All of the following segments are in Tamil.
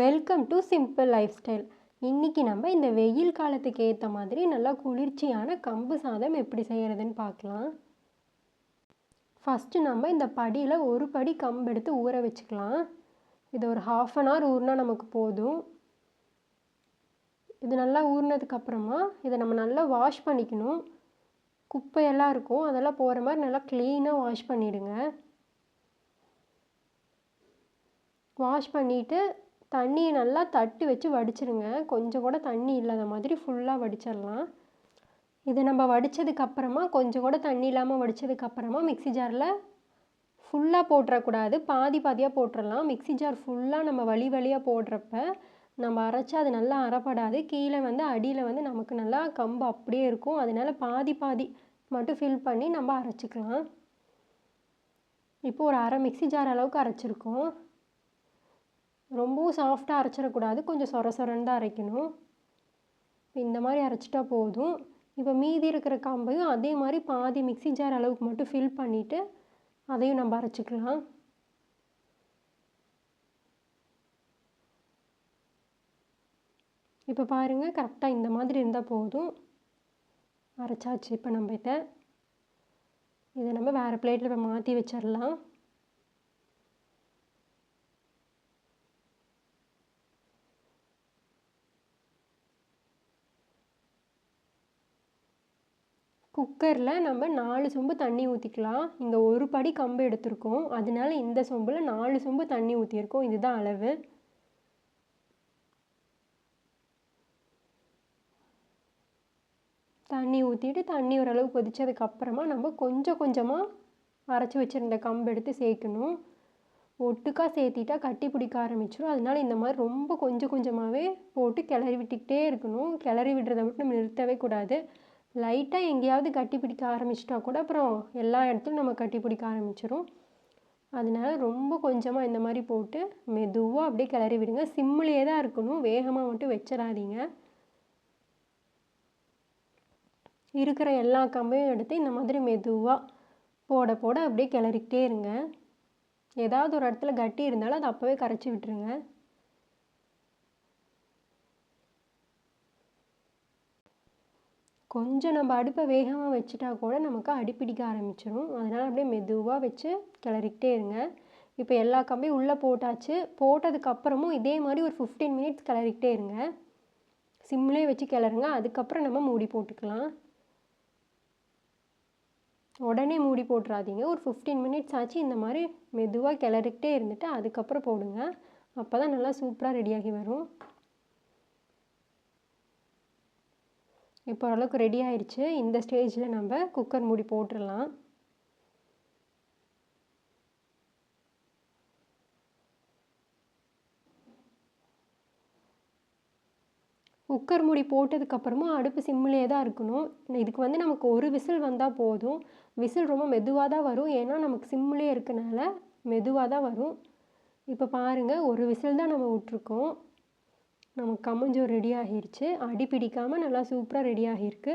Welcome to simple lifestyle இன்றைக்கி நம்ம இந்த வெயில் காலத்துக்கு ஏற்ற மாதிரி நல்லா குளிர்ச்சியான கம்பு சாதம் எப்படி செய்கிறதுன்னு பார்க்கலாம். ஃபஸ்ட்டு நம்ம இந்த படியில் ஒரு படி கம்பு எடுத்து ஊற வச்சுக்கலாம். இது ஒரு ஹாஃப் அன் ஹவர் ஊறினா நமக்கு போதும். இது நல்லா ஊறினதுக்கப்புறமா இதை நம்ம நல்லா வாஷ் பண்ணிக்கணும். குப்பையெல்லாம் இருக்கும். அதெல்லாம் போகிற மாதிரி நல்லா க்ளீனாக வாஷ் பண்ணிவிடுங்க வாஷ் பண்ணிவிட்டு தண்ணியை நல்லா தட்டு வச்சு வடிச்சிருங்க. கொஞ்சம் கூட தண்ணி இல்லாத மாதிரி ஃபுல்லாக வடிச்சிடலாம் இதை நம்ம வடித்ததுக்கப்புறமா கொஞ்சம் கூட தண்ணி இல்லாமல் வடித்ததுக்கப்புறமா மிக்ஸி ஜாரில் ஃபுல்லாக போட்டுறக்கூடாது. பாதி பாதியாக போட்டுடலாம் மிக்ஸி ஜார் ஃபுல்லாக நம்ம வழி வழியாக போடுறப்ப நம்ம அரைச்சா அது நல்லா அரைப்படாது கீழே வந்து அடியில் வந்து நமக்கு நல்லா கம்பு அப்படியே இருக்கும். அதனால பாதி பாதி மட்டும் ஃபில் பண்ணி நம்ம அரைச்சிக்கலாம். இப்போ ஒரு அரை மிக்ஸி ஜார் அளவுக்கு அரைச்சிருக்கோம். ரொம்பவும் சாஃப்டாக அரைச்சிடக்கூடாது. கொஞ்சம் சொர சொரன்னு தான் அரைக்கணும் இந்த மாதிரி அரைச்சிட்டா போதும். இப்போ மீதி இருக்கிற காம்பையும் அதே மாதிரி பாதி மிக்ஸி ஜார் அளவுக்கு மட்டும் ஃபில் பண்ணிவிட்டு அதையும் நம்ம அரைச்சிக்கலாம். இப்போ பாருங்கள் கரெக்டாக இந்த மாதிரி இருந்தால் போதும். அரைச்சாச்சு இப்போ நம்ம இதை. இதை நம்ம வேறு பிளேட்டில் இப்போ மாற்றி வச்சிடலாம். குக்கரில் நம்ம நாலு சொம்பு தண்ணி ஊற்றிக்கலாம் இங்கே ஒரு படி கம்பு எடுத்திருக்கோம். அதனால இந்த சொம்பில் நாலு சொம்பு தண்ணி ஊற்றிருக்கோம் இதுதான் அளவு. தண்ணி ஊற்றிட்டு தண்ணி ஓரளவு கொதித்ததுக்கப்புறமா நம்ம கொஞ்சம் கொஞ்சமாக அரைச்சி வச்சுருந்த கம்பு எடுத்து சேர்க்கணும். ஒட்டுக்காக சேர்த்திட்டா கட்டி பிடிக்க ஆரம்பிச்சிடும் அதனால இந்த மாதிரி ரொம்ப கொஞ்சம் கொஞ்சமாகவே போட்டு கிளறி விட்டுக்கிட்டே இருக்கணும். கிளறி விடுறத மட்டும் நம்ம நிறுத்தவே கூடாது. லைட்டாக எங்கேயாவது கட்டி பிடிக்க ஆரம்பிச்சிட்டா கூட அப்புறம் எல்லா இடத்துலையும் நம்ம கட்டி பிடிக்க ஆரம்பிச்சிடும் அதனால ரொம்ப கொஞ்சமாக இந்த மாதிரி போட்டு மெதுவாக அப்படியே கிளறி விடுங்க. சிம்மிலே தான் இருக்கணும். வேகமாக மட்டும் வச்சிடாதீங்க. இருக்கிற எல்லா கம்பையும் எடுத்து இந்த மாதிரி மெதுவாக போட போட அப்படியே கிளறிக்கிட்டே இருங்க. ஏதாவது ஒரு இடத்துல கட்டி இருந்தாலும் அதை அப்போவே கரைச்சி விட்டுருங்க. கொஞ்சம் நம்ம அடுப்பை வேகமாக வச்சுட்டா கூட நமக்கு அடிப்பிடிக்க ஆரம்பிச்சிடும் அதனால் அப்படியே மெதுவாக வச்சு கிளறிக்கிட்டே இருங்க. இப்போ எல்லா கம்பியும் உள்ளே போட்டாச்சு. போட்டதுக்கப்புறமும் இதே மாதிரி ஒரு ஃபிஃப்டீன் மினிட்ஸ் கிளறிக்கிட்டே இருங்க. சிம்லேயே வச்சு கிளறுங்க. அதுக்கப்புறம் நம்ம மூடி போட்டுக்கலாம். உடனே மூடி போட்டுறாதீங்க. ஒரு ஃபிஃப்டீன் மினிட்ஸ் ஆச்சு. இந்த மாதிரி மெதுவாக கிளறிக்கிட்டே இருந்துட்டு அதுக்கப்புறம் போடுங்க. அப்போ தான் நல்லா சூப்பராக ரெடியாகி வரும். இப்போ ஓரளவுக்கு ரெடி ஆயிடுச்சு இந்த ஸ்டேஜில் நம்ம குக்கர் மூடி போட்டுடலாம். குக்கர் மூடி போட்டதுக்கப்புறமா அடுப்பு சிம்மிலே தான் இருக்கணும். இதுக்கு வந்து நமக்கு ஒரு விசில் வந்தால் போதும். விசில் ரொம்ப மெதுவாக தான் வரும். ஏன்னா நமக்கு சிம்மிலே இருக்கனால மெதுவாக தான் வரும். இப்போ பாருங்கள் ஒரு விசில் தான் நம்ம விட்ருக்கோம் நமக்கு கம்மஞ்சோறு ரெடி ஆகிருச்சு அடி பிடிக்காமல் நல்லா சூப்பராக ரெடி ஆகியிருக்கு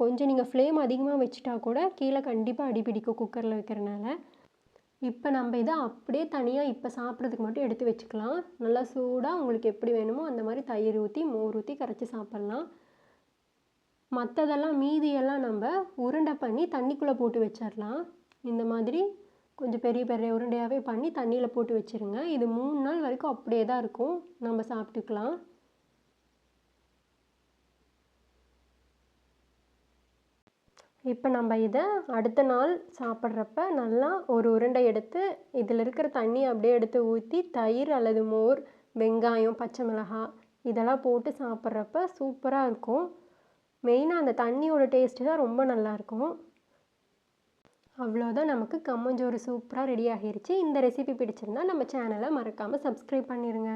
கொஞ்சம் நீங்கள் ஃப்ளேம் அதிகமாக வச்சுட்டா கூட கீழே கண்டிப்பாக அடி பிடிக்கும் குக்கரில் வைக்கிறனால. இப்போ நம்ம இதை அப்படியே தனியாக இப்போ சாப்பிட்றதுக்கு மட்டும் எடுத்து வச்சுக்கலாம். நல்லா சூடாக உங்களுக்கு எப்படி வேணுமோ அந்த மாதிரி தயிர் ஊற்றி மோர் ஊற்றி கரைச்சி சாப்பிட்லாம். மற்றதெல்லாம் மீதியெல்லாம் நம்ம உருண்டை பண்ணி தண்ணிக்குள்ளே போட்டு வச்சிடலாம். இந்த மாதிரி கொஞ்சம் பெரிய பெரிய உருண்டையாகவே பண்ணி தண்ணியில் போட்டு வச்சுருங்க. இது மூணு நாள் வரைக்கும் அப்படியே தான் இருக்கும். நம்ம சாப்பிட்டுக்கலாம். இப்போ நம்ம இதை அடுத்த நாள் சாப்பிட்றப்ப நல்லா ஒரு உருண்டை எடுத்து இதில் இருக்கிற தண்ணி அப்படியே எடுத்து ஊற்றி தயிர் அல்லது மோர் வெங்காயம் பச்சை மிளகாய் இதெல்லாம் போட்டு சாப்பிட்றப்ப சூப்பராக இருக்கும். மெயினாக அந்த தண்ணியோட டேஸ்ட்டு தான் ரொம்ப நல்லாயிருக்கும் அவ்வளோதான் நமக்கு கம்மஞ்சோறு சூப்பராக ரெடி ஆகிருச்சு. இந்த ரெசிபி பிடிச்சிருந்தா நம்ம சேனலை மறக்காமல் சப்ஸ்கிரைப் பண்ணிடுங்க